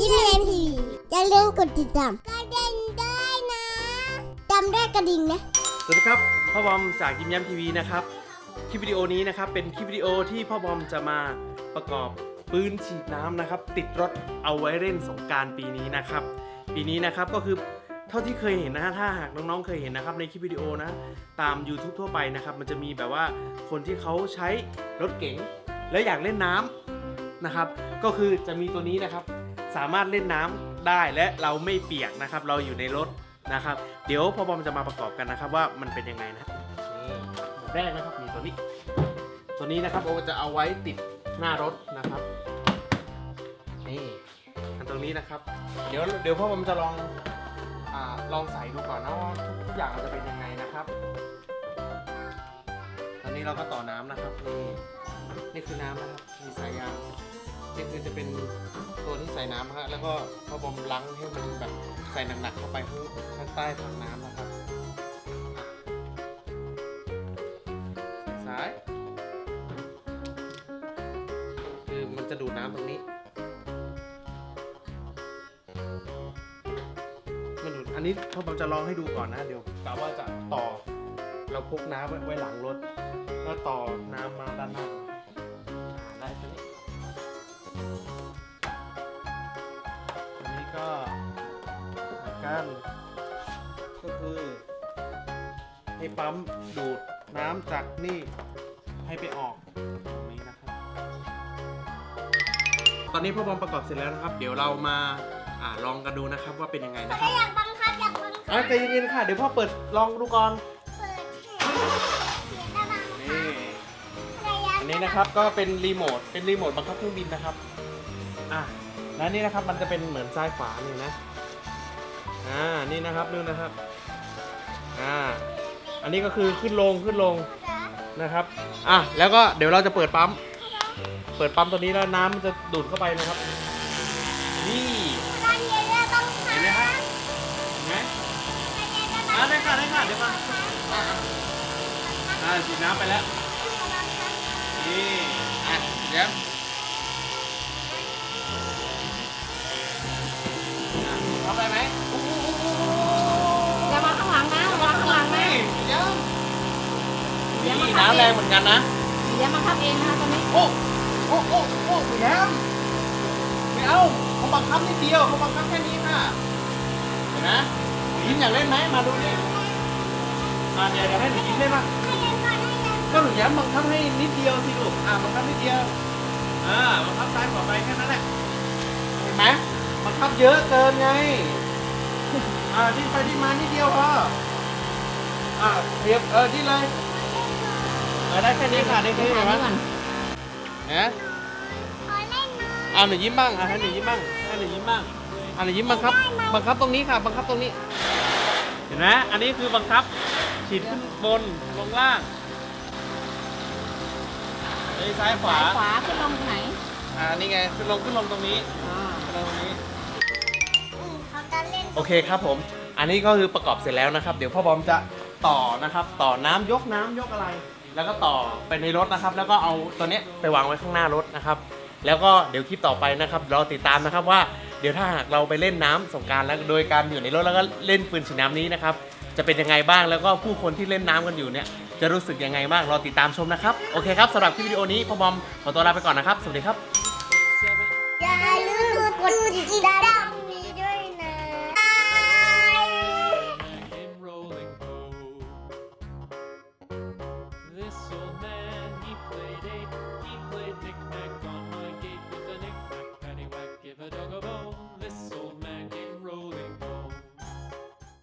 ยิ้มเรียนทีอย่าลืมกดติดตามกระดิ่งด้วยนะจำได้กระดิ่งนะสวัสดีครับพ่อบอมจากยิ้มย้มทีวีนะครับคลิปวิดีโอนี้นะครับเป็นคลิปวิดีโอที่พ่อบอมจะมาประกอบปืนฉีดน้ำนะครับ ติดรถเอาไว้เล่นสงการปีนี้นะครับ ปีนี้นะครับก็คือเท่าที่เคยเห็นนะฮะถ้าหากน้องๆเคยเห็นนะครับในคลิปวิดีโอนะตาม YouTube ทั่วไปนะครับมันจะมีแบบว่าคนที่เขาใช้รถเก๋งแล้วอยากเล่นน้ำนะครับ ก็คือจะมีตัวนี้นะครับ สามารถเล่นน้ำได้และเราไม่เปียกนะครับ เราอยู่ในรถนะครับ เดี๋ยวพ่อบอมจะมาประกอบกันนะครับ ว่ามันเป็นยังไงนะนี่แบบแรกนะครับมีตัวนี้ ตัวนี้นะครับโอจะเอาไว้ติดหน้ารถนะครับนี่อันตรงนี้นะครับ เดี๋ยวเดี๋ยวพ่อบอมจะลองอ่าลองใส่ดูก่อนนะว่าทุกอย่างมันจะเป็นยังไงนะครับ ตอนนี้เราก็ต่อน้ำนะครับนี่นี่คือน้ำนะครับมีสายยาง นี่คือจะเป็นตัวที่ใส่น้ำฮะแล้วก็พอบอมล้างให้มันแบบใส่หนักๆเข้าไปข้างข้งใต้ถังน้ำนะครับสายคือมันจะดูดน้ำตรงนี้มันดูดอันนี้พอบอมจะลองให้ดูก่อนนะเดี๋ยวกะว่าจะต่อเราพกน้ำไว้หลังรถแล้วต่อน้ำมาด้านหน้า กันก็คือให้ปั๊มดูดน้ำจากนี่ให้ไปออกตรงนี้นะครับ ตอนนี้พ่อบอมประกอบเสร็จแล้วนะครับ เดี๋ยวเรามาอ่าลองกันดูนะครับว่าเป็นยังไงนะครับอยากบังคับอยากบังคับอะใจเย็นๆค่ะ เดี๋ยวพ่อเปิดลองดูก่อน เปิดเสียงระบังนี่ระยะอันนี้นะครับก็เป็นรีโมท เป็นรีโมทบังคับเครื่องบินนะครับ อะแล้วนี่นะครับมันจะเป็นเหมือนซ้ายขวานี่นะ อ่า นี่นะครับนู่นนะครับ อ่า อันนี้ก็คือขึ้นลงขึ้นลงนะครับ อะ แล้วก็เดี๋ยวเราจะเปิดปั๊ม เปิดปั๊มตัวนี้แล้วน้ำมันจะดูดเข้าไปนะครับ นี่เห็นไหมครับเห็นไหมอ่าได้ค่ะได้ค่ะเดี๋ยวมาอะอ่าฉีดน้ำไปแล้ว นี่ อะเดี๋ยว นี่น้ำแรงเหมือนกันนะอย่ามาทับเองนะคะตอนนี้โอ้โอ้โอ้โอ้แย้มไม่เอาเขาบังคับนิดเดียวเขาบังคับแค่นี้ค่ะเห็นไหมหนูยิ้มอยากเล่นไหมมาดูดิอ่าเดี๋ยวเดี๋ยวให้หนูยิ้มเล่นมาก็หนูย้ำบังคับให้นิดเดียวสิลูกอ่าบังคับนิดเดียวอ่าบังคับซ้ายขวาไปแค่นั้นแหละเห็นไหมบังคับเยอะเกินไงอ่าที่ไปที่มานิดเดียวพออ่าเรียบเออที่เลยเออได้แค่นี้ค่ะได้แค่นี้ถ่ายเห็นไหมนี่ก่อนนะขอเล่นหน่อยอ่าหนูยิ้มบ้างอ่าให้หนูยิ้มบ้างให้หนูยิ้มบ้างอ่าหนูยิ้มบังคับ บังคับตรงนี้ค่ะ บังคับตรงนี้ เห็นไหมอันนี้คือบังคับ ฉีดขึ้นบนลงล่างเอ้ยซ้ายขวาซ้ายขวาขึ้นลงตรงไหน อ่า นี่ไง ขึ้นลงขึ้นลงตรงนี้อ่าขึ้นลงตรงนี้ อืมเขาจะเล่นโอเคครับผม อันนี้ก็คือประกอบเสร็จแล้วนะครับ เดี๋ยวพ่อบอมจะต่อนะครับ ต่อน้ำยกน้ำยกอะไร แล้วก็ต่อไปในรถนะครับ แล้วก็เอาตัวเนี้ยไปวางไว้ข้างหน้ารถนะครับ แล้วก็เดี๋ยวคลิปต่อไปนะครับเราติดตามนะครับว่าเดี๋ยวถ้าหากเราไปเล่นน้ำสงกรารแล้วโดยการอยู่ในรถแล้วก็เล่นปืนฉีดน้ำนี้นะครับ จะเป็นยังไงบ้างแล้วก็ผู้คนที่เล่นน้ำกันอยู่เนี่ยจะรู้สึกยังไงบ้างรอติดตามชมนะครับโอเคครับสำหรับคลิปวิดีโอนี้พ่อบอมขอตัวลาไปก่อนนะครับสวัสดีครับ อย่าลืมกดติดต